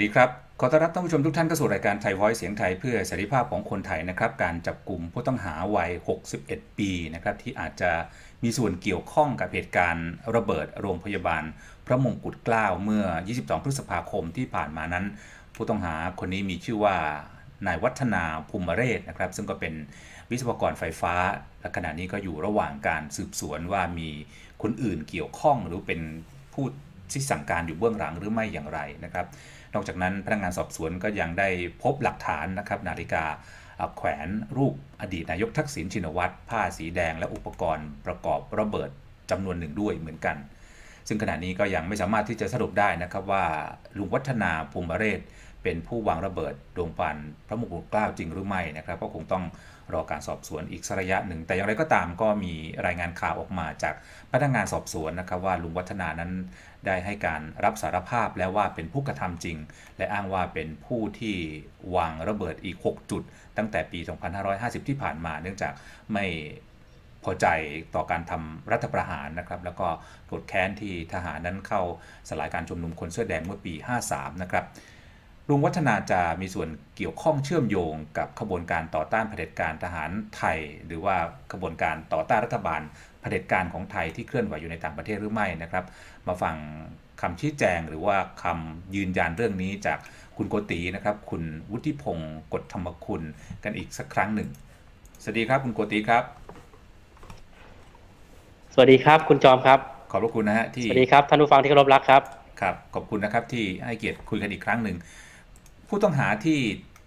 ดีครับ ขอต้อนรับท่านผู้ชมทุกท่านเข้าสู่รายการไทย Voice เสียงไทยเพื่อเสรีภาพของคนไทยนะครับ การจับกลุ่มผู้ต้องหาวัย 61 ปีนะครับที่อาจจะมีส่วนเกี่ยวข้องกับเหตุการณ์ระเบิดโรงพยาบาล พระมงกุฎเกล้าเมื่อ 22 พฤษภาคมที่ผ่านมานั้น ผู้ต้องหาคนนี้มีชื่อว่านายวัฒนาภูมิเรศนะครับ ซึ่งก็เป็นวิศวกรไฟฟ้า และขณะนี้ก็อยู่ระหว่างการสืบสวนว่ามีคนอื่นเกี่ยวข้องหรือเป็นผู้ ที่สั่งการอยู่เบื้องหลังหรือไม่อย่างไรนะครับ นอกจากนั้นพนักงานสอบสวนก็ยังได้พบหลักฐานนะครับนาฬิกาแขวนรูปอดีตนายกทักษิณชินวัตรผ้าสีแดงและอุปกรณ์ประกอบระเบิดจำนวนหนึ่งด้วยเหมือนกัน ซึ่งขณะนี้ก็ยังไม่สามารถที่จะสรุปได้นะครับว่าลุงวัฒนาภูมิเรศเป็นผู้วางระเบิดดวงปันพระมงกุฎเกล้าจริงหรือไม่นะครับก็คงต้อง รอการสอบสวนอีกสระยะหนึ่ง แต่อย่างไรก็ตามก็มีรายงานข่าวออกมาจากพนักงานสอบสวนนะครับว่าลุงวัฒนานั้นได้ให้การรับสารภาพแล้วว่าเป็นผู้กระทำจริง และอ้างว่าเป็นผู้ที่วางระเบิดอีก 6 จุด ตั้งแต่ปี 2550 ที่ผ่านมา เนื่องจากไม่พอใจต่อการทำรัฐประหารนะครับ แล้วก็กดแค้นที่ทหารนั้นเข้าสลายการชุมนุมคนเสื้อแดงเมื่อปี 53 นะครับ ลุงวัฒนาจะมีส่วนเกี่ยวข้องเชื่อมโยงกับขบวนการต่อต้านเผด็จการทหารไทย หรือว่าขบวนการต่อต้านรัฐบาลเผด็จการของไทยที่เคลื่อนไหวอยู่ในต่างประเทศหรือไม่นะครับ มาฟังคำชี้แจงหรือว่าคำยืนยันเรื่องนี้จากคุณโกตีนะครับ คุณวุฒิพงศ์กฎธรรมคุณกันอีกสักครั้งหนึ่งสวัสดีครับคุณโกตีครับ สวัสดีครับคุณจอมครับ ขอบพระคุณนะฮะที่สวัสดีครับท่านผู้ฟังที่เคารพรักครับครับขอบคุณนะครับที่ให้เกียรติคุยกันอีกครั้งหนึ่ง ผู้ต้องหาที่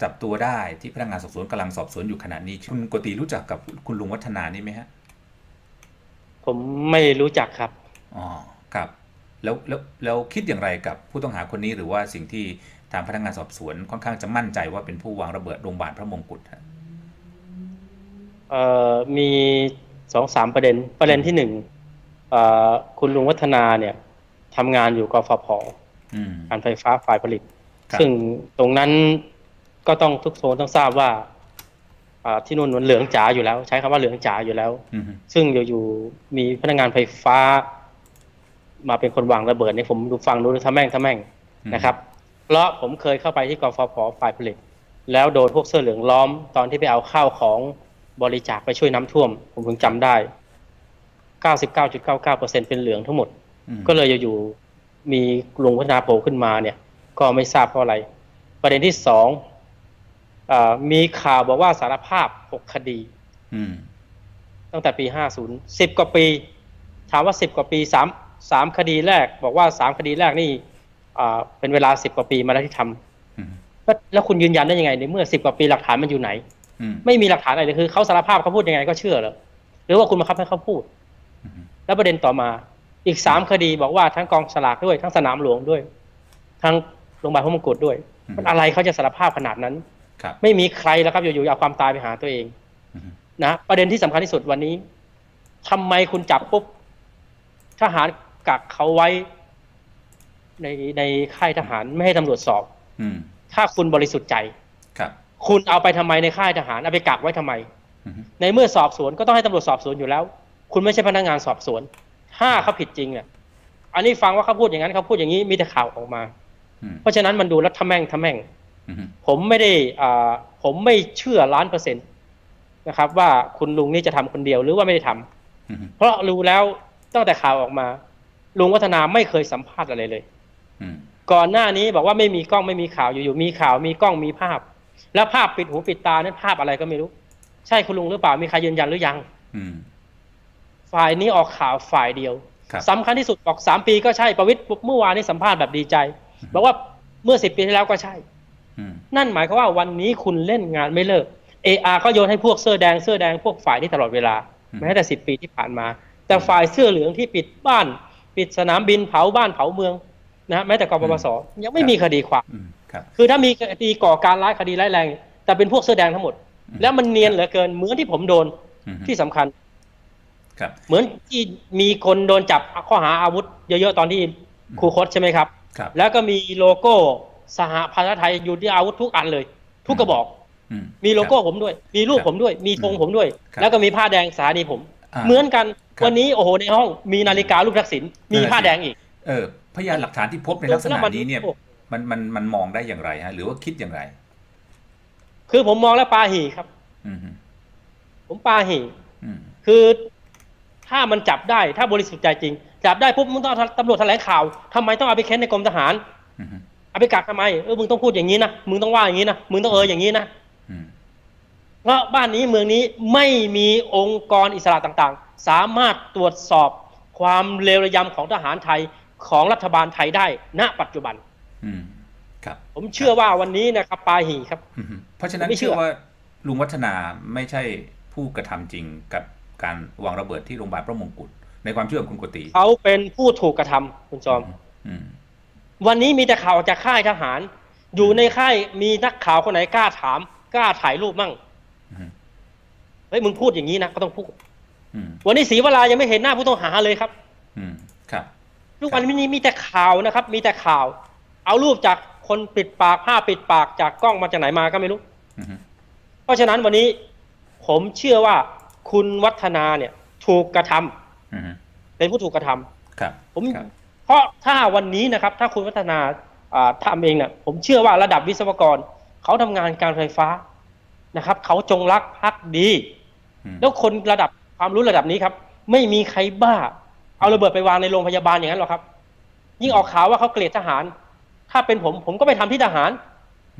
จับตัวได้ที่พนักงานสอบสวนกำลังสอบสวนอยู่ขณะนี้ คุณโกตีรู้จักกับคุณลุงวัฒนานี่ไหมฮะ ผมไม่รู้จักครับ อ๋อ ครับ แล้วแล้วแล้วคิดอย่างไรกับผู้ต้องหาคนนี้หรือว่าสิ่งที่ทางพนักงานสอบสวนค่อนข้างจะมั่นใจว่าเป็นผู้วางระเบิดโรงพยาบาลพระมงกุฎฮะเอ่อมีสองสามประเด็น ประเด็นที่หนึ่งเอ่อคุณลุงวัฒนาเนี่ยทำงานอยู่กฟผอืมการไฟฟ้าฝ่ายผลิตครับ ซึ่งตรงนั้นก็ต้องทุกโซนต้องทราบว่าอ่าที่นู่นมันเหลืองจ๋าอยู่แล้ว ใช้คำว่าเหลืองจ๋าอยู่แล้วอืมซึ่งอยู่ๆมีพนักงานไฟฟ้า มาเป็นคนวางระเบิดเนี่ยผมดูฟังดูทำแม่งทำแม่งนะครับ เพราะผมเคยเข้าไปที่กฟผฝ่ายผลิต แล้วโดนพวกเสื้อเหลืองล้อมตอนที่ไปเอาข้าวของบริจาคไปช่วยน้ำท่วม ผมเพิ่งจำได้ 99.99%เป็นเหลืองทั้งหมดอืมก็เลยอยู่ๆมีลุงพัฒนาโผล่ขึ้นมาเนี่ย ก็ไม่ทราบเพราะอะไร ประเด็นที่สองอามีข่าวบอกว่าสารภาพ6คดีอืมตั้งแต่ปี50 10กว่าปี ถามว่า10กว่าปีสามสามคดีแรก บอกว่าสามคดีแรกนี่อ่าเป็นเวลา10กว่าปีมาแล้วที่ทำอืมแล้วแล้วคุณยืนยันได้ยังไงในเมื่อ10กว่าปีหลักฐานมันอยู่ไหนอืมไม่มีหลักฐานอะไรเลยคือเขาสารภาพเขาพูดยังไงก็เชื่อเหรอหรือว่าคุณบังคับให้เขาพูดอืมแล้วประเด็นต่อมา อีกสามคดีบอกว่าทั้งกองสลากด้วย ทั้งสนามหลวงด้วย ทั้ง โรงพยาบาลพระมงกุฎด้วย มันอะไรเขาจะสารภาพขนาดนั้นครับไม่มีใครแล้วครับอยู่ๆเอาความตายไปหาตัวเองอืมนะประเด็นที่สำคัญที่สุดวันนี้ทำไมคุณจับปุ๊บทหารกักเขาไว้ ในในค่ายทหารไม่ให้ตำรวจสอบ อืมถ้าคุณบริสุทธิ์ใจครับ คุณเอาไปทำไมในค่ายทหารเอาไปกักไว้ทำไมอืมในเมื่อสอบสวนก็ต้องให้ตำรวจสอบสวนอยู่แล้ว คุณไม่ใช่พนักงานสอบสวน ถ้าเขาผิดจริงเนี่ยอันนี้ฟังว่าเขาพูดอย่างนั้นเขาพูดอย่างนี้มีแต่ข่าวออกมาอืม เพราะฉะนั้นมันดูแล้วทำแม่งทำแม่งอืมผมไม่ได้อ่าผมไม่เชื่อล้านเปอร์เซ็นต์นะครับ ว่าคุณลุงนี่จะทำคนเดียวหรือว่าไม่ได้ทำอืมเพราะรู้แล้วตั้งแต่ข่าวออกมา ลุงวัฒนาไม่เคยสัมภาษณ์อะไรเลยอืมก่อนหน้านี้บอกว่าไม่มีกล้องไม่มีข่าวอยู่ๆมีข่าวมีกล้องมีภาพ แล้วภาพปิดหูปิดตานั้นภาพอะไรก็ไม่รู้ ใช่คุณลุงหรือเปล่ามีใครยืนยันหรือยังอืมฝ่ายนี้ออกข่าวฝ่ายเดียวครับสำคัญที่สุดบอกสามปีก็ใช่ประวิตรเมื่อวานนี้สัมภาษณ์แบบดีใจ บอกว่าเมื่อสิบปีที่แล้วก็ใช่อืมนั่นหมายความว่าวันนี้คุณเล่นงานไม่เลิกเออาก็โยนให้พวกเสื้อแดงเสื้อแดงพวกฝ่ายที่ตลอดเวลาอืมแม้แต่สิบปีที่ผ่านมา แต่ฝ่ายเสื้อเหลืองที่ปิดบ้าน ปิดสนามบินเผาบ้านเผาเมืองนะแม้แต่กปปสยังไม่มีคดีความอืมครับคือถ้ามีคดีก่อการร้ายคดีร้ายแรง แต่เป็นพวกเสื้อแดงทั้งหมดอืมแล้วมันเนียนเหลือเกินเหมือนที่ผมโดนอืมที่สำคัญครับเหมือนที่มีคนโดนจับข้อหาอาวุธ เยอะๆตอนที่ครูคดใช่ไหมครับครับ แล้วก็มีโลโก้สหพันธไทยอยู่ที่อาวุธทุกอันเลย ทุกกระบอกอืมมีโลโก้ครับผมด้วย มีรูปครับผมด้วย มีธงผมด้วยครับแล้วก็มีผ้าแดงสถานีผมอ่าเหมือนกันครับวันนี้โอ้โหในห้องมีนาฬิการูปทักษิณมีนั่นน่ะผ้าสิแดงอีก เออ พยานหลักฐานที่พบในลักษณะนี้เนี่ย มันมันมันมองได้อย่างไรฮะ หรือว่าคิดอย่างไร คือผมมองแล้วปาหีครับอืมฮึผมปาหีอืมคือถ้ามันจับได้ถ้าบริสุทธิ์ใจจริง จับได้ปุ๊บมึงต้องเอาตำรวจแถลงข่าวทำไมต้องเอาไปเค้นในกรมทหารอืมฮึเอาไปกักทำไมเออมึงต้องพูดอย่างนี้นะมึงต้องว่าอย่างนี้นะมึงต้องเอออย่างนี้นะอืมเพราะบ้านนี้เมืองนี้ไม่มีองค์กรอิสระต่างๆ สามารถตรวจสอบความเลวระยำของทหารไทยของรัฐบาลไทยได้ ณ ปัจจุบันอืมครับ ผมเชื่อว่าวันนี้นะครับปาหีครับอืมฮึเพราะฉะนั้นไม่เชื่เชื่ออว่าลุงวัฒนาไม่ใช่ผู้กระทำจริงกับการวางระเบิดที่โรงพยาบาลพระมงกุฎ ในความเชื่อของคุณโกติเขาเป็นผู้ถูกกระทำคุณจอมอืมวันนี้มีแต่ข่าวจากค่ายทหาร อยู่ในค่ายมีนักข่าวคนไหนกล้าถาม กล้าถ่ายรูปมั่งอืมเฮ้ยมึงพูดอย่างนี้นะก็ต้องพูดอืมวันนี้ศรีวรายังไม่เห็นหน้าผู้ต้องหาเลยครับ อืมครับทุกวันนี้มีแต่ข่าวนะครับ มีแต่ข่าว เอารูปจากคนปิดปากผ้าปิดปากจากกล้องมาจากไหนมาก็ไม่รู้อืมฮึเพราะฉะนั้นวันนี้ผมเชื่อว่าคุณวัฒนาเนี่ย ถูกกระทำอืมฮึ เป็นผู้ถูกกระทำครับ ผมครับเพราะถ้าวันนี้นะครับ ถ้าคุณวัฒนาอ่าทำเองเนี่ยผมเชื่อว่าระดับวิศวกรเขาทำงานการไฟฟ้านะครับ เขาจงรักภักดีอืมแล้วคนระดับความรู้ระดับนี้ครับ ไม่มีใครบ้า เอาระเบิดไปวางในโรงพยาบาลอย่างนั้นหรอกครับ ยิ่งออกข่าวว่าเขาเกลียดทหาร ถ้าเป็นผมผมก็ไปทำที่ทหารอืม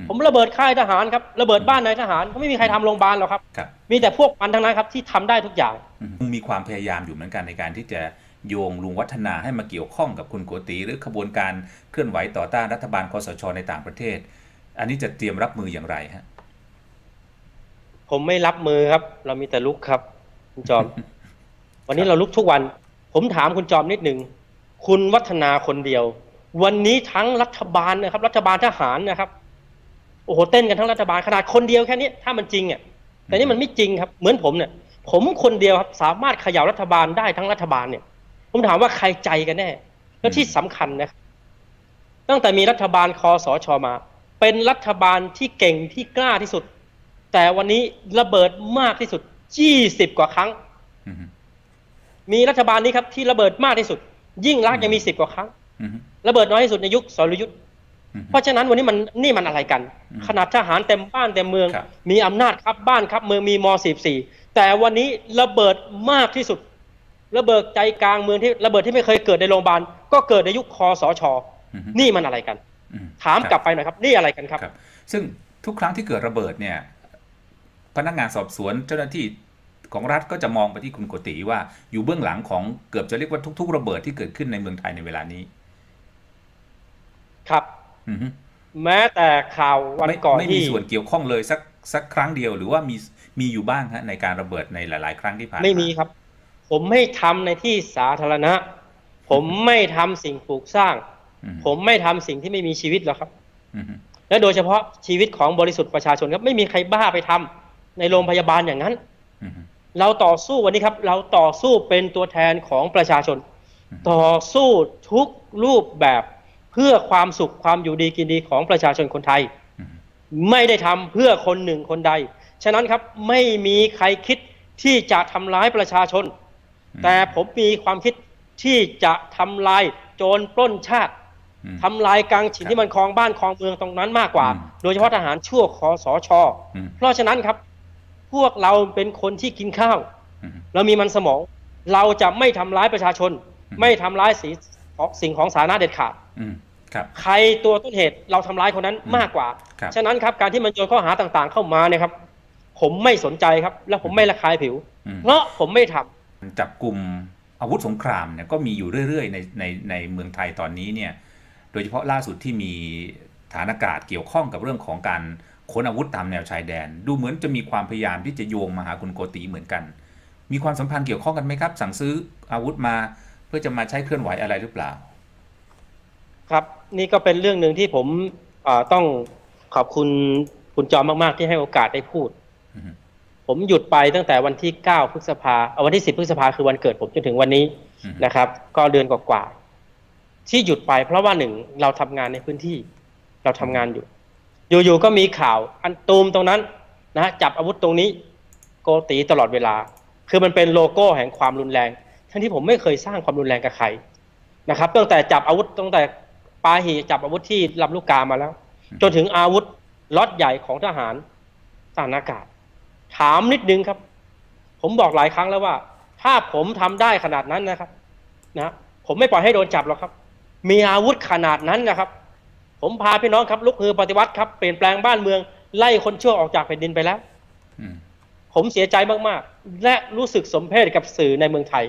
ผมระเบิดค่ายทหารครับระเบิดบ้านนายทหารเขาไม่มีใครทำโรงพยาบาลหรอกครับครับ มีแต่พวกมันทั้งนั้นครับที่ทำได้ทุกอย่างอืมมีความพยายามอยู่เหมือนกันในการที่จะโยงลุงวัฒนาให้มาเกี่ยวข้องกับคุณโกติหรือขบวนการเคลื่อนไหวต่อต้านรัฐบาลคอสชในต่างประเทศ อันนี้จะเตรียมรับมืออย่างไรฮะผมไม่รับมือครับ เรามีแต่ลุกครับ คุณจอม วันนี้เราลุกทุกวัน ผมถามคุณจอมนิดหนึ่งคุณวัฒนาคนเดียว วันนี้ทั้งรัฐบาลนะครับ รัฐบาลทหารนะครับ โอ้โหเต้นกันทั้งรัฐบาลขนาดคนเดียวแค่นี้ถ้ามันจริงอะแต่นี่มันไม่จริงครับ เหมือนผมเนี่ย ผมคนเดียวครับสามารถเขย่ารัฐบาลได้ทั้งรัฐบาลเนี่ย ผมถามว่าใครใจกันแน่ แล้วที่สำคัญนะครับตั้งแต่มีรัฐบาลคอสชมา เป็นรัฐบาลที่เก่งที่กล้าที่สุด แต่วันนี้ระเบิดมากที่สุด20กว่าครั้งอืมฮึมีรัฐบาลนี้ครับที่ระเบิดมากที่สุด ยิ่งรักษณ์ยังมี10กว่าครั้งอืมฮึระเบิดน้อยที่สุดในยุคสรยุทธ์อืมฮึ เพราะฉะนั้นวันนี้มันนี่มันอะไรกันอืมขนาดทหารเต็มบ้านเต็มเมืองครับมีอำนาจครับบ้านครับเมืองมีม .44 แต่วันนี้ระเบิดมากที่สุด ระเบิดใจกลางเมืองที่ระเบิดที่ไม่เคยเกิดในโรงพยาบาลก็เกิดในยุคคอสชอืมฮึนี่มันอะไรกันอืมถามครับกลับไปหน่อยครับ นี่อะไรกันครับครับ ซึ่งทุกครั้งที่เกิดระเบิดเนี่ย พนักงานสอบสวนเจ้าหน้าที่ของรัฐก็จะมองไปที่คุณโกติว่าอยู่เบื้องหลังของเกือบจะเรียกว่าทุก ๆ ระเบิดที่เกิดขึ้นในเมืองไทยในเวลานี้ ครับอือฮึ แม้แต่ข่าววันไม่ก่อนไม่มีที่ส่วนเกี่ยวข้องเลยสักสักครั้งเดียวหรือว่ามีมีอยู่บ้างฮะในการระเบิดในหลาย ๆ ครั้งที่ผ่านมาไม่มีครับ ผมไม่ทำในที่สาธารณะ ผมไม่ทำสิ่งปลูกสร้างอืมผมไม่ทำสิ่งที่ไม่มีชีวิตหรอกครับอืมฮึและโดยเฉพาะชีวิตของบริสุทธิ์ประชาชนครับไม่มีใครบ้าไปทำในโรงพยาบาลอย่างนั้นอืมฮึเราต่อสู้วันนี้ครับ เราต่อสู้เป็นตัวแทนของประชาชน ต่อสู้ทุกรูปแบบ เพื่อความสุขความอยู่ดีกินดีของประชาชนคนไทยอืมฮึไม่ได้ทำเพื่อคนหนึ่งคนใด ฉะนั้นครับไม่มีใครคิดที่จะทำร้ายประชาชน แต่ผมมีความคิดที่จะทำลายโจรปล้นชาติอืมทำลายกลางครับถิ่นที่มันครองบ้านครองเมืองตรงนั้นมากกว่าอืมโดยเฉพาะทหารชั่วคอสชอืมเพราะฉะนั้นครับ พวกเราเป็นคนที่กินข้าวอืมฮึเรามีมันสมอง เราจะไม่ทำร้ายประชาชนอืมไม่ทำร้ายสีสิ่งของสาธารณะเด็ดขาดอืมครับ ใครตัวต้นเหตุเราทำร้ายคนนั้นอืมมากกว่าครับฉะนั้นครับการที่มันโยนข้อหาต่างๆ เข้ามาเนี่ยครับ ผมไม่สนใจครับ และผมไม่ระคายผิวอืมเพราะผมไม่ทำจับกลุ่มอาวุธสงครามเนี่ยก็มีอยู่เรื่อยๆในในในเมืองไทยตอนนี้เนี่ย โดยเฉพาะล่าสุดที่มีฐานอากาศเกี่ยวข้องกับเรื่องของการขนอาวุธตามแนวชายแดน ดูเหมือนจะมีความพยายามที่จะโยงมาหาคุณโกติเหมือนกัน มีความสัมพันธ์เกี่ยวข้องกันไหมครับ สั่งซื้ออาวุธมาเพื่อจะมาใช้เคลื่อนไหวอะไรหรือเปล่า ครับนี่ก็เป็นเรื่องหนึ่งที่ผมเอ่อต้องขอบคุณคุณจอมมากๆที่ให้โอกาสได้พูดอือฮึผมหยุดไปตั้งแต่วันที่ 9 พฤษภาเอาวันที่ 10 พฤษภาคือวันเกิดผมจนถึงวันนี้อือฮึนะครับ ก็เดือนกว่าๆที่หยุดไปเพราะว่าหนึ่งเราทำงานในพื้นที่ เราทำงานอยู่ อยู่ๆก็มีข่าวอันตูมตรงนั้นนะจับอาวุธตรงนี้ โกตีตลอดเวลา คือมันเป็นโลโก้แห่งความรุนแรง ทั้งที่ผมไม่เคยสร้างความรุนแรงกับใครนะครับตั้งแต่จับอาวุธตั้งแต่ ปาหีจับอาวุธที่ลำลูกกามาแล้ว จนถึงอาวุธล็อตใหญ่ของทหารทหารอากาศ ถามนิดนึงครับ ผมบอกหลายครั้งแล้วว่า ถ้าผมทำได้ขนาดนั้นนะครับ นะผมไม่ปล่อยให้โดนจับหรอกครับ มีอาวุธขนาดนั้นนะครับ ผมพาพี่น้องครับลุกฮือปฏิวัติครับเปลี่ยนแปลงบ้านเมือง ไล่คนชั่วออกจากแผ่นดินไปแล้วอืมผมเสียใจมากๆ และรู้สึกสมเพชกับสื่อในเมืองไทย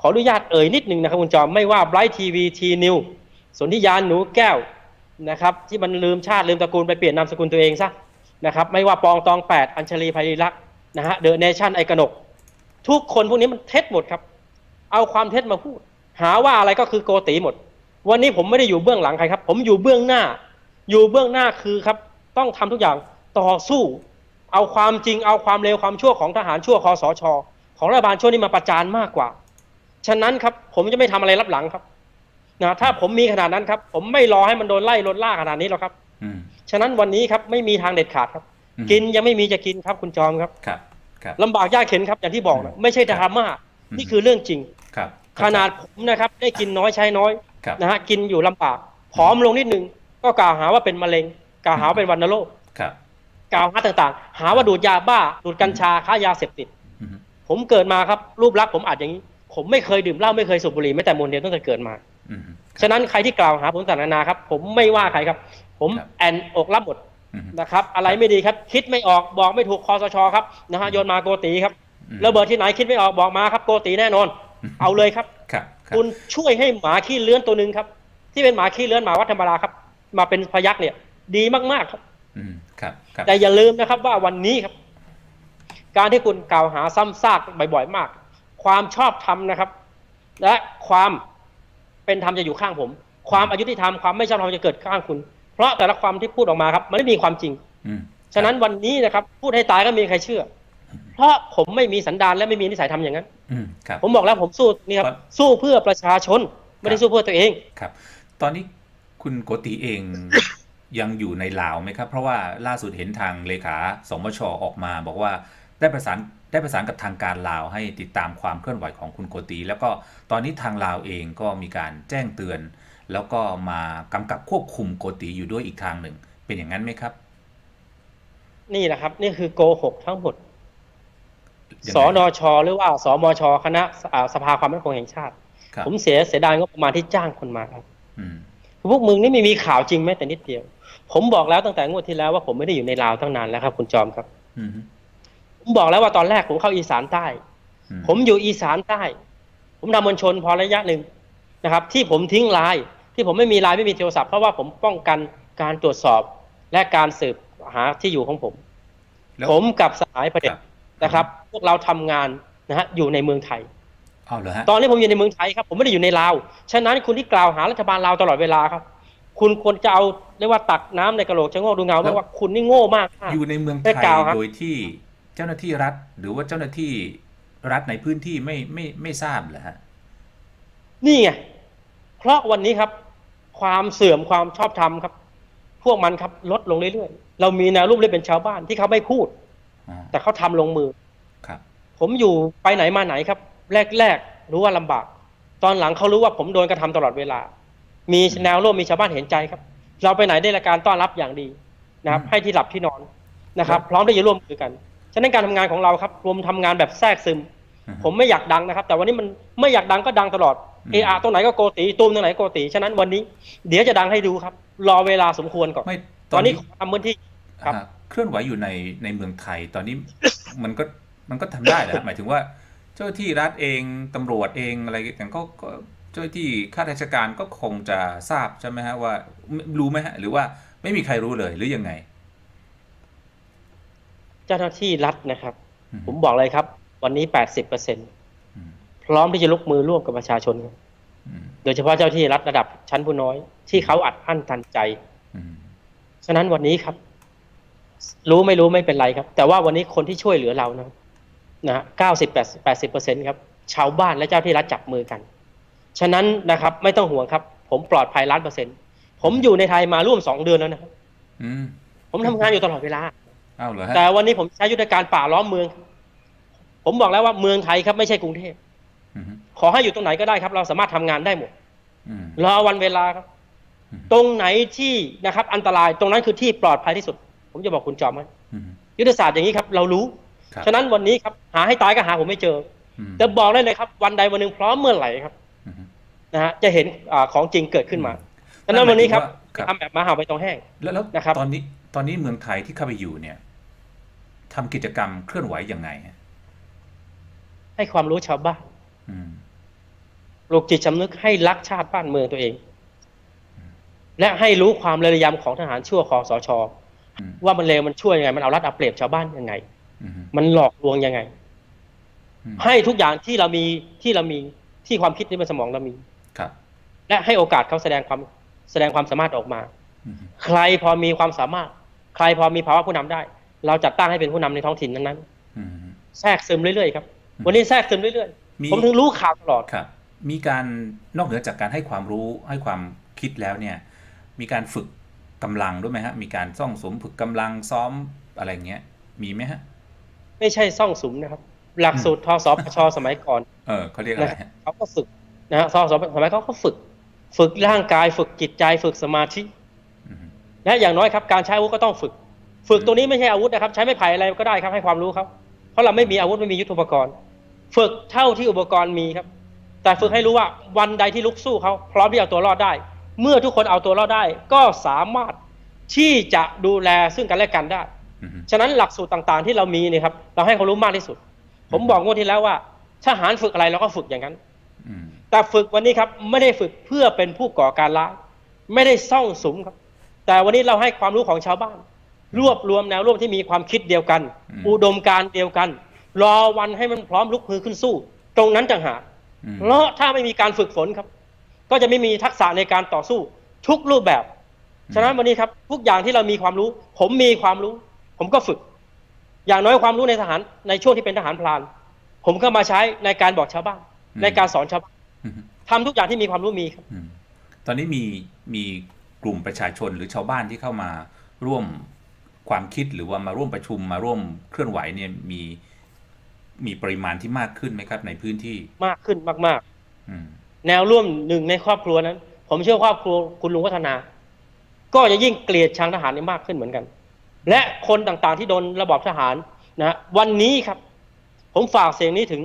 ขออนุญาตเอ่ยนิดนึงนะครับคุณจอม ไม่ว่าไบรท์ทีวีทีนิว สนธิยานหนูแก้วนะครับ ที่มันลืมชาติลืมตระกูลไปเปลี่ยนนามสกุลตัวเองซะนะครับ ไม่ว่าปองตองแปดอัญชลีภัยรักษ์นะฮะเดอะเนชั่นไอกนก ทุกคนพวกนี้มันเท็จหมดครับ เอาความเท็จมาพูด หาว่าอะไรก็คือโกติหมด วันนี้ผมไม่ได้อยู่เบื้องหลังใครครับ ผมอยู่เบื้องหน้า อยู่เบื้องหน้าคือครับ ต้องทำทุกอย่างต่อสู้ เอาความจริงเอาความเลวความชั่วของทหารชั่วคอสช ของรัฐบาลชั่วนี้มาประจานมากกว่า ฉะนั้นครับผมจะไม่ทำอะไรรับหลังครับ นะถ้าผมมีขนาดนั้นครับ ผมไม่รอให้มันโดนไล่โดนล่าขนาดนี้หรอกครับอืมฉะนั้นวันนี้ครับไม่มีทางเด็ดขาดครับอืมกินยังไม่มีจะกินครับคุณจอมครับครับครับลำบากยากเข็นครับอย่างที่บอกนะไม่ใช่ดราม่าอืมนี่คือเรื่องจริงครับ ขนาดผมนะครับ ได้กินน้อยใช้น้อยครับนะฮะกินอยู่ลำบากผอมลงนิดนึง ก็กล่าวหาว่าเป็นมะเร็ง กล่าวหาว่าเป็นวัณโรคครับกล่าวหาต่างๆ หาว่าดูดยาบ้าดูดกัญชาค้ายาเสพติดอืมผมเกิดมาครับ รูปลักษณ์ผมอาจอย่างนี้ ผมไม่เคยดื่มเหล้าไม่เคยสูบบุหรี่แม้แต่มวนเดียวตั้งแต่เกิดมาอืม ฉะนั้นใครที่กล่าวหาผมต่างๆนานาครับ ผมไม่ว่าใครครับ ผมครับแอนอกรับหมดอืมนะครับ อะไรไม่ดีครับ คิดไม่ออกบอกไม่ถูกคอสชครับนะฮะโยนมาโกตีครับอืมระเบิดที่ไหนคิดไม่ออกบอกมาครับ โกตีแน่นอน เอาเลยครับครับครับคุณช่วยให้หมาขี้เลื้อนตัวหนึ่งครับ ที่เป็นหมาขี้เลื้อนหมาวัดธรรมดาครับ มาเป็นพยักเนี่ย ดีมากๆครับอืมครับครับ แต่อย่าลืมนะครับว่าวันนี้ครับ การที่คุณกล่าวหาซ้ำซากบ่อย ๆ มาก ความชอบธรรมนะครับ และความ เป็นธรรมจะอยู่ข้างผม ความอายุติธรรมความไม่ชอบธรรมจะเกิดข้างคุณ เพราะแต่ละความที่พูดออกมาครับ มันไม่มีความจริงอืมฉะนั้นวันนี้นะครับ พูดให้ตายก็มีใครเชื่อ เพราะผมไม่มีสันดานและไม่มีนิสัยทำอย่างนั้นอืมครับผมบอกแล้วผมสู้นี่ครับครับสู้เพื่อประชาชน ไม่ได้สู้เพื่อตัวเองครับ ตอนนี้คุณโกติเองยังอยู่ในลาวไหมครับ เพราะว่าล่าสุดเห็นทางเลขาสมชออกมาบอกว่า ได้ประสานได้ประสานกับทางการลาวให้ติดตามความเคลื่อนไหวของคุณโกติแล้วก็ตอนนี้ทางลาวเองก็มีการแจ้งเตือน แล้วก็มากำกับควบคุมโกติอยู่ด้วยอีกทางหนึ่ง เป็นอย่างนั้นไหมครับ นี่แหละครับ นี่คือโกหกทั้งหมดยังสไงนช หรือว่าสมช คณะอ่าสภาความมั่นคงแห่งชาติครับผมเสียเสียดายงบประมาณที่จ้างคนมาครับอืมพวกมึงนี่ไม่มีข่าวจริงแม้แต่นิดเดียว ผมบอกแล้วตั้งแต่งวดที่แล้วว่าผมไม่ได้อยู่ในลาวตั้งนานแล้วครับ คุณจอมครับ อืม ผมบอกแล้วว่าตอนแรกผมเข้าอีสานใต้อืผมอยู่อีสานใต้ ผมทำมวลชนพอระยะหนึ่งนะครับ ที่ผมทิ้งไลน์ที่ผมไม่มีไลน์ไม่มีโทรศัพท์เพราะว่าผมป้องกันการตรวจสอบและการสืบหาที่อยู่ของผมแล้วผมกับสหายประเด็ครัจบนะครับ พวกเราทำงานนะฮะอยู่ในเมืองไทยเอาเหรอฮะตอนนี้ผมอยู่ในเมืองไทยครับ ผมไม่ได้อยู่ในลาว ฉะนั้นคุณที่กล่าวหารัฐบาลลาวตลอดเวลาครับ คุณควรจะเอาเรียกว่าตักน้ำในกระโหลกชะโงกดูเงาไม่ว่าคุณนี่โง่มากมาก อยู่ในเมืองไทได้ยกล่าวครับโดยที่ เจ้าหน้าที่รัฐ หรือว่าเจ้าหน้าที่รัฐในพื้นที่ไม่ไม่ไม่ทราบเหรอฮะนี่ไงเพราะวันนี้ครับ ความเสื่อมความชอบธรรมครับ พวกมันครับลดลงเรื่อยๆเรามีแนวรูปเล่เป็นชาวบ้านที่เขาไม่พูดอ๋อแต่เขาทำลงมือครับ ผมอยู่ไปไหนมาไหนครับ แรกๆรู้ว่าลำบาก ตอนหลังเขารู้ว่าผมโดนกระทำตลอดเวลา มีแนวร่วมมีชาวบ้านเห็นใจครับ เราไปไหนได้ละการต้อนรับอย่างดีนะครับ ให้ที่หลับที่นอนนะครับ พร้อมที่จะร่วมมือกัน ฉะนั้นการทำงานของเราครับรวมทำงานแบบแทรกซึมอือฮึผมไม่อยากดังนะครับ แต่วันนี้มันไม่อยากดังก็ดังตลอดอืมเออาตรงไหนก็โกตีตูมตรงไหนก็โกตีฉะนั้นวันนี้ เดี๋ยวจะดังให้ดูครับ รอเวลาสมควรก่อนไม่ตอนนี้ขอทำพื้นที่ครับอ่าเคลื่อนไหวอยู่ในในเมืองไทย ตอนนี้มันก็มันก็ทำได้แหละหมายถึงว่า เจ้าหน้าที่รัฐเองตำรวจเองอะไรแต่างก็ก็เจ้าหน้าที่ข้าราชการก็คงจะทราบใช่ไหมฮะว่ารู้ไหมฮะหรือว่าไม่มีใครรู้เลยหรือยังไง เจ้าหน้าที่รัฐนะครับอืมผมบอกเลยครับ วันนี้แปดสิบเปอร์เซ็นอืมพร้อมที่จะลุกมือร่วมกับประชาชนครับอืมโดยเฉพาะเจ้าที่รัฐระดับชั้นผู้น้อย ที่เขาอัดอั้นตันใจอืมฉะนั้นวันนี้ครับ รู้ไม่รู้ไม่เป็นไรครับ แต่ว่าวันนี้คนที่ช่วยเหลือเรานะนะฮะเก้าสิบแปดแปดสิบเปอร์เซ็นครับ ชาวบ้านและเจ้าที่รัฐจับมือกัน ฉะนั้นนะครับ ไม่ต้องห่วงครับ ผมปลอดภัยล้านเปอร์เซ็นต์ผมอยู่ในไทยมาร่วมสองเดือนแล้วนะครับอืมผมทำงานอยู่ตลอดเวลาเอาเหรอฮะแต่วันนี้ผมใช้ยุทธการป่าล้อมเมือง ผมบอกแล้วว่าเมืองไทยครับไม่ใช่กรุงเทพอืมขอให้อยู่ตรงไหนก็ได้ครับ เราสามารถทำงานได้หมดอืมรอวันเวลาครับอืมตรงไหนที่นะครับ อันตรายตรงนั้นคือที่ปลอดภัยที่สุด ผมจะบอกคุณจอมว่าอืมยุทธศาสตร์อย่างนี้ครับ เรารู้ครับฉะนั้นวันนี้ครับ หาให้ตายก็หาผมไม่เจออืมแต่บอกได้เลยครับ วันใดวันหนึ่งพร้อมเมื่อไหร่ครับอืมนะฮะจะเห็นอาของจริงเกิดขึ้นมาอืมฉะนั้นวันนี้ครับครับทำแบบมาหาใบตองแห้งแล้วแล้วนะครับ ตอนนี้ตอนนี้เมืองไทยที่เข้าไปอยู่เนี่ย ทำกิจกรรมเคลื่อนไหวยังไงฮะให้ความรู้ชาวบ้านอืมปลูกจิตสำนึกให้รักชาติบ้านเมืองตัวเอง และให้รู้ความระยำของทหารชั่วคอสชอืมว่ามันเลวมันช่วยยังไง มันเอารัดเอาเปรียบชาวบ้านยังไงอืมมันหลอกลวงยังไงอืมให้ทุกอย่างที่เรามีที่เรามีที่ความคิดในสมองเรามีครับ และให้โอกาสเขาแสดงความแสดงความสามารถออกมาอืมใครพอมีความสามารถ ใครพอมีภาวะผู้นำได้ เราจัดตั้งให้เป็นผู้นำในท้องถิ่นนั้นอืมๆแทรกซึมเรื่อยๆครับอืมวันนี้แทรกซึมเรื่อยมีๆผมถึงรู้ข่าวตลอดครับ มีการนอกเหนือจากการให้ความรู้ให้ความคิดแล้วเนี่ย มีการฝึกกำลังด้วยไหมฮะ มีการซ่องสมฝึกกำลังซ้อมอะไรเงี้ย มีไหมฮะ ไม่ใช่ซ่องสุมนะครับ หลักสูตรทศปชสมัยก่อน เออเขาเรียกอะไรนะฮะเขาก็ฝึกนะฮะทศปสมัยเขาก็ฝึก ฝึกร่างกาย ฝึกจิตใจ ฝึกสมาธิอืมและอย่างน้อยครับ การใช้อาวุธก็ต้องฝึก ฝึกตัวนี้ไม่ใช่อาวุธนะครับ ใช้ไม้ไผ่อะไรก็ได้ครับให้ความรู้เขาเพราะเราไม่มีอาวุธไม่มียุทโธปกรณ์ ฝึกเท่าที่อุปกรณ์มีครับ แต่ฝึกให้รู้ว่าวันใดที่ลุกสู้เขาพร้อมที่จะเอาตัวรอดได้ เมื่อทุกคนเอาตัวรอดได้ ก็สามารถที่จะดูแลซึ่งกันและกันได้อืมฉะนั้นหลักสูตรต่างๆ ที่เรามีเนี่ยครับ เราให้เขารู้มากที่สุด ผมบอกงวดที่แล้วว่าทหารฝึกอะไรเราก็ฝึกอย่างนั้นอืมแต่ฝึกวันนี้ครับไม่ได้ฝึกเพื่อเป็นผู้ก่อการร้ายไม่ได้ซ่องสุมครับ แต่วันนี้เราให้ความรู้ของชาวบ้าน รวบรวมแนวร่วมที่มีความคิดเดียวกัน อุดมการณ์เดียวกัน รอวันให้มันพร้อมลุกฮือขึ้นสู้ ตรงนั้นต่างหากอืมเพราะถ้าไม่มีการฝึกฝนครับ ก็จะไม่มีทักษะในการต่อสู้ทุกรูปแบบ ฉะนั้นวันนี้ครับ ทุกอย่างที่เรามีความรู้ ผมมีความรู้ ผมก็ฝึก อย่างน้อยความรู้ในทหารในช่วงที่เป็นทหารพลาน ผมก็มาใช้ในการบอกชาวบ้านในการสอนชาวบ้านอืมทำทุกอย่างที่มีความรู้มีครับอืมตอนนี้มีมีกลุ่มประชาชนหรือชาวบ้านที่เข้ามาร่วม ความคิดหรือว่ามาร่วมประชุมมาร่วมเคลื่อนไหวเนี่ยมีมีปริมาณที่มากขึ้นไหมครับในพื้นที่มากขึ้นมากอืมๆแนวร่วมหนึ่งในครอบครัวนั้น ผมเชื่อว่าครอบครัวคุณลุงวัฒนา ก็จะยิ่งเกลียดชังทหารนี่มากขึ้นเหมือนกัน และคนต่างๆที่โดนระบอบทหารนะฮะวันนี้ครับ ผมฝากเสียงนี้ถึง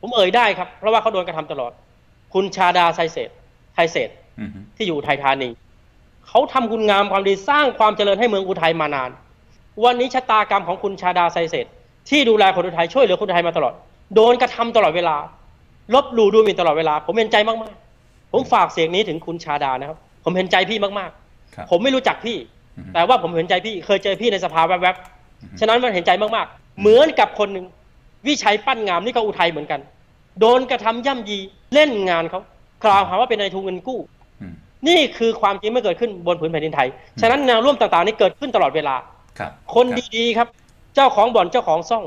ผมเอ่ยได้ครับ เพราะว่าเขาโดนกระทำตลอด คุณชาดาไซเศษไทยเศษอืมที่อยู่อุทัยธานีเขาทำคุณงามความดีสร้างความเจริญให้เมืองอุทัยมานาน วันนี้ชะตากรรมของคุณชาดาไซเศษที่ดูแลคนอุทัยช่วยเหลือคนอุทัยมาตลอด โดนกระทำตลอดเวลา ลบหลู่ดูหมิ่นตลอดเวลา ผมเห็นใจมากๆ ผมฝากเสียงนี้ถึงคุณชาดานะครับ ผมเห็นใจพี่มากครับๆผมไม่รู้จักพี่อืมแต่ว่าผมเห็นใจพี่เคยเจอพี่ในสภาแวบอืมๆฉะนั้นมันเห็นใจมากๆ เหมือนกับคนหนึ่งวิชัยปั้นงามนี่ก็อุทัยเหมือนกัน โดนกระทำย่ำยีเล่นงานเขากล่าวหาว่าเป็นนายทุนเงินกู้อืมนี่คือความจริงไม่เกิดขึ้นบนผืนแผ่นดินไทย ฉะนั้นแนวร่วมต่างๆนี้เกิดขึ้นตลอดเวลา ครับ คนรับดีๆครับ เจ้าของบ่อนเจ้าของซ่อง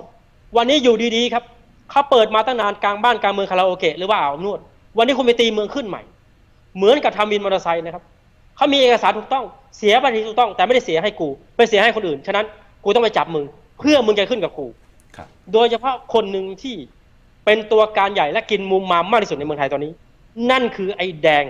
วันนี้อยู่ดีๆครับเขาเปิดมาตั้งนานกลางบ้านกลางเมืองคาราโอเกะหรือว่าอาบอบนวด วันนี้คุณไปตีเมืองขึ้นใหม่ เหมือนกับทำวินมอเตอร์ไซค์นะครับเขามีเอกสารถูกต้องเสียภาษีถูกต้อง แต่ไม่ได้เสียให้กูไปเสียให้คนอื่นฉะนั้นกูต้องไปจับมึงเพื่อมึงจะขึ้นกับกูครับโดยเฉพาะคนหนึ่งที่เป็นตัวการใหญ่และกินมุมมามมากที่สุดในเมืองไทยตอนนี้ นั่นคือไอ้แดง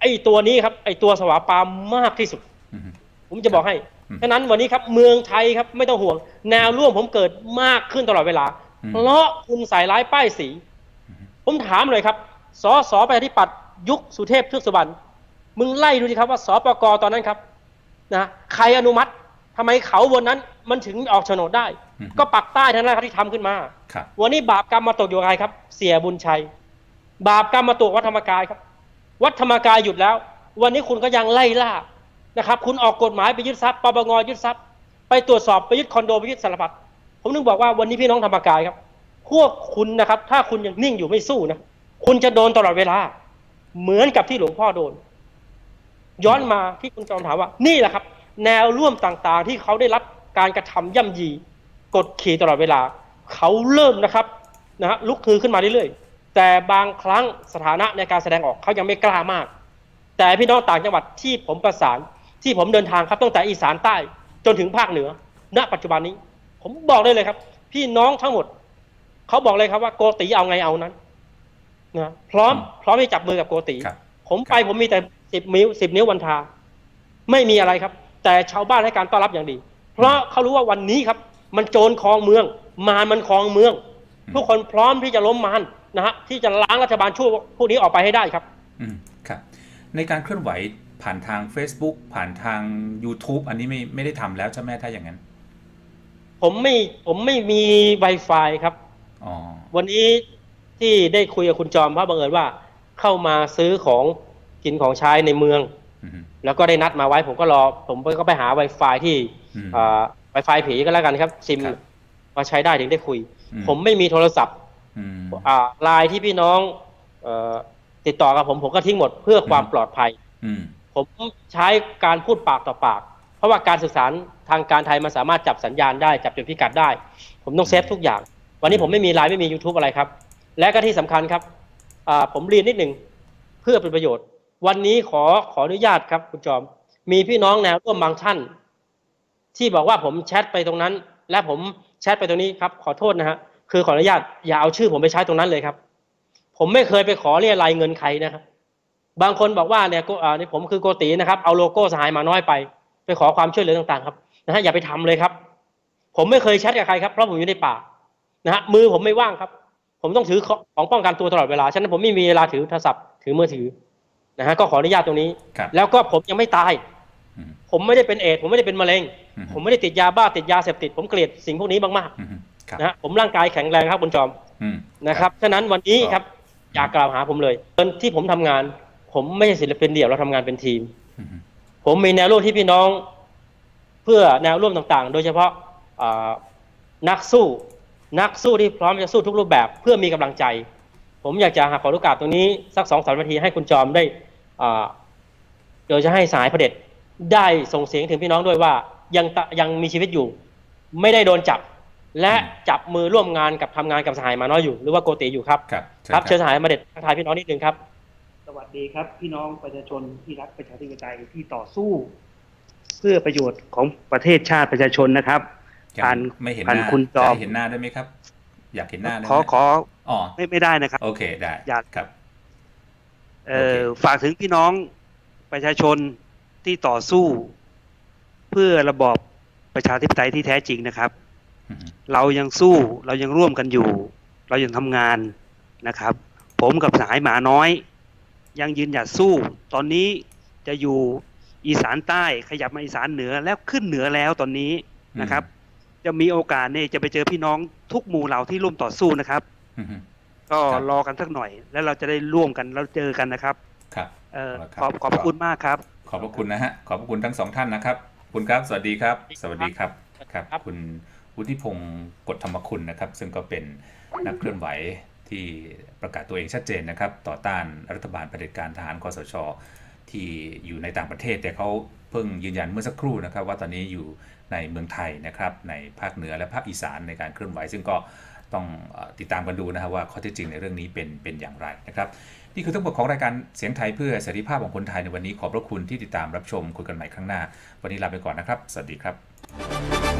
ไอ้ตัวนี้ครับ ไอ้ตัวสวาปามมากที่สุดอืมผมจะบอกให้อืม ฉะนั้นวันนี้ครับเมืองไทยครับไม่ต้องห่วง แนวร่วมผมเกิดมากขึ้นตลอดเวลาอืมเพราะคุณใส่ร้ายป้ายสีอืมผมถามเลยครับสสประชาธิปัตย์ยุคสุเทพเทือกสุบรรณมึงไล่ดูดิครับว่าสปกตอนนั้นครับนะใครอนุมัติทำไมเขาบนนั้นมันถึงออกโฉนดได้อืมก็ปักใต้ทั้งนั้นครับที่ทำขึ้นมาครับวันนี้บาปกรรมมาตกอยู่กับใครครับ เสียบุญชัย บาปกรรมมาตกวัดธรรมกายครับ วัดธรรมกายหยุดแล้ว วันนี้คุณก็ยังไล่ล่า นะครับ คุณออกกฎหมายไปยึดทรัพย์ปปงยึดทรัพย์ ไปตรวจสอบไปยึดคอนโดไปยึดสารพัดผมนึกบอกว่าวันนี้พี่น้องธรรมกายครับ พวกคุณนะครับ ถ้าคุณยังนิ่งอยู่ไม่สู้นะคุณจะโดนตลอดเวลา เหมือนกับที่หลวงพ่อโดน ย้อนมาที่คุณจอมถามว่า นี่แหละครับ แนวร่วมต่างๆ ที่เขาได้รับการกระทำย่ำยีกดขี่ตลอดเวลา เขาเริ่มนะครับนะฮะลุกฮือขึ้นมาเรื่อยๆแต่บางครั้งสถานะในการแสดงออกเขายังไม่กล้ามาก แต่พี่น้องต่างจังหวัดที่ผมประสาน ที่ผมเดินทางครับตั้งแต่อีสานใต้จนถึงภาคเหนือ ณ ปัจจุบันนี้ ผมบอกได้เลยครับ พี่น้องทั้งหมด เขาบอกเลยครับว่าโกติเอาไงเอานั้นนะพร้อมอืมพร้อมที่จับมือกับโกติครับผมไปผมมีแต่สิบนิ้วสิบนิ้ววันทา ไม่มีอะไรครับ แต่ชาวบ้านให้การต้อนรับอย่างดี เพราะเขารู้ว่าวันนี้ครับ มันโจรครองเมือง มารมันครองเมือง ทุกคนพร้อมที่จะล้มมารนะฮะที่จะล้างรัฐบาลชั่วพวกนี้ออกไปให้ได้ครับ อืมครับ ในการเคลื่อนไหว ผ่านทาง Facebook ผ่านทาง YouTube อันนี้ไม่ไม่ได้ทำแล้วใช่ไหมถ้าอย่างนั้น ผมไม่ผมไม่มี Wi-Fi ครับอ๋อวันนี้ที่ได้คุยกับคุณจอมเพราะบังเอิญว่า เข้ามาซื้อของกินของใช้ในเมืองอืมแล้วก็ได้นัดมาไว้ผมก็รอ ผมก็ไปหา Wi-Fi ที่อืมอ่า Wi-Fi ผีก็แล้วกันครับ ซิมครับมาใช้ได้ถึงได้คุยอืมผมไม่มีโทรศัพท์อืมอ่าไลน์ที่พี่น้องเออติดต่อกับผมผมก็ทิ้งหมดเพื่อความอืมปลอดภัย อืมผมใช้การพูดปากต่อปาก เพราะว่าการสื่อสารทางการไทยมันสามารถจับสัญญาณได้จับจุดพิกัดได้ ผมต้องเซฟทุกอย่าง วันนี้ผมไม่มีไลน์ไม่มี YouTube อะไรครับ และก็ที่สำคัญครับผมเรียนนิดหนึ่งเพื่อเป็นประโยชน์ วันนี้ขอขออนุญาตครับคุณจอม มีพี่น้องแนวร่วมบางท่าน ที่บอกว่าผมแชทไปตรงนั้น และผมแชทไปตรงนี้ครับ ขอโทษนะฮะคือขออนุญาตอย่าเอาชื่อผมไปใช้ตรงนั้นเลยครับ ผมไม่เคยไปขอเรียรายเงินใครนะครับ บางคนบอกว่าเนี่ยโกอ่านี่ผมคือโกตีนะครับเอาโลโก้สหายหมาน้อยไป ไปขอความช่วยเหลือต่างๆครับนะฮะอย่าไปทำเลยครับ ผมไม่เคยแชทกับใครครับเพราะผมอยู่ในป่านะฮะมือผมไม่ว่างครับ ผมต้องถือของป้องกันตัวตลอดเวลาฉะนั้นผมไม่มีเวลาถือโทรศัพท์ถือมือถือนะฮะก็ขออนุญาตตรงนี้ครับแล้วก็ผมยังไม่ตายอืมผมไม่ได้เป็นเอดส์ผมไม่ได้เป็นมะเร็งอืมผมไม่ได้ติดยาบ้าติดยาเสพติด ผมเกลียดสิ่งพวกนี้มากอืมครับๆนะฮะผมร่างกายแข็งแรงครับคุณจอมอืมนะครับฉะนั้นวันนี้ครับอย่ากล่าวหาผมเลยตอนที่ผมทำงาน ผมไม่ใช่ศิลปินเดี่ยวเราทำงานเป็นทีมอืมผมมีแนวร่วมที่พี่น้อง เพื่อแนวร่วมต่างๆ โดยเฉพาะอ่านักสู้ นักสู้ที่พร้อมจะสู้ทุกรูปแบบเพื่อมีกำลังใจ ผมอยากจะหาขอโอกาสตรงนี้สักสองสามนาทีให้คุณจอมได้อ่าโดยจะให้สายพระเด็จได้ส่งเสียงถึงพี่น้องด้วยว่ายังตะยังมีชีวิตอยู่ ไม่ได้โดนจับ และจับมือร่วมงานกับทำงานกับสหายมาน้อยอยู่ หรือว่าโกติอยู่ครับครับครับเชิญสหายมาเด็ดทักทายพี่น้องนิดนึงครับส วัสดีครับ พี่น้องประชาชนที่รักประชาธิปไตยที่ต่อสู้ เพื่อประโยชน์ของประเทศชาติประชาชนนะครับยังผ่านไม่เห็นหผ่านน้าคุณจอมจะให้เห็นหน้าได้ไหมครับ อยากเห็นหน้าได้ไหมขอขออ๋อไม่ไม่ได้นะครับ โอเคได้อยากครับ เอ่อโอเคฝากถึงพี่น้องประชาชนที่ต่อสู้ เพื่อระบอบประชาธิปไตยที่แท้จริงนะครับอืมเรายังสู้เรายังร่วมกันอยู่ เรายังทำงานนะครับ ผมกับสายหมาน้อย ยังยืนหยัดสู้ ตอนนี้จะอยู่อีสานใต้ขยับมาอีสานเหนือแล้วขึ้นเหนือแล้วตอนนี้นะครับ จะมีโอกาสเนี่ยจะไปเจอพี่น้องทุกหมู่เหล่าที่ร่วมต่อสู้นะครับอืมก็ครับรอกันสักหน่อย แล้วเราจะได้ร่วมกันแล้วเจอกันนะครับครับเอ่อครับขอบขอบพระคุณมากครับ ขอบพระคุณนะฮะขอบพระคุณทั้งสองท่านนะครับคุณครับสวัสดีครับ สวัสดีครับครับครับคุณวุฒิพงศ์กฎธรรมคุณนะครับ ซึ่งก็เป็นนักเคลื่อนไหว ที่ประกาศตัวเองชัดเจนนะครับ ต่อต้านรัฐบาลเผด็จการทหารคอสช ที่อยู่ในต่างประเทศ แต่เขาเพิ่งยืนยันเมื่อสักครู่นะครับ ว่าตอนนี้อยู่ในเมืองไทยนะครับ ในภาคเหนือและภาคอีสานในการเคลื่อนไหว ซึ่งก็ต้องติดตามกันดูนะครับว่าข้อเท็จจริงในเรื่องนี้เป็นเป็นอย่างไรนะครับนี่คือทั้งหมดของรายการเสียงไทยเพื่อเสรีภาพของคนไทยในวันนี้ขอบพระคุณที่ติดตามรับชมคุยกันใหม่ครั้งหน้า วันนี้ลาไปก่อนนะครับ สวัสดีครับ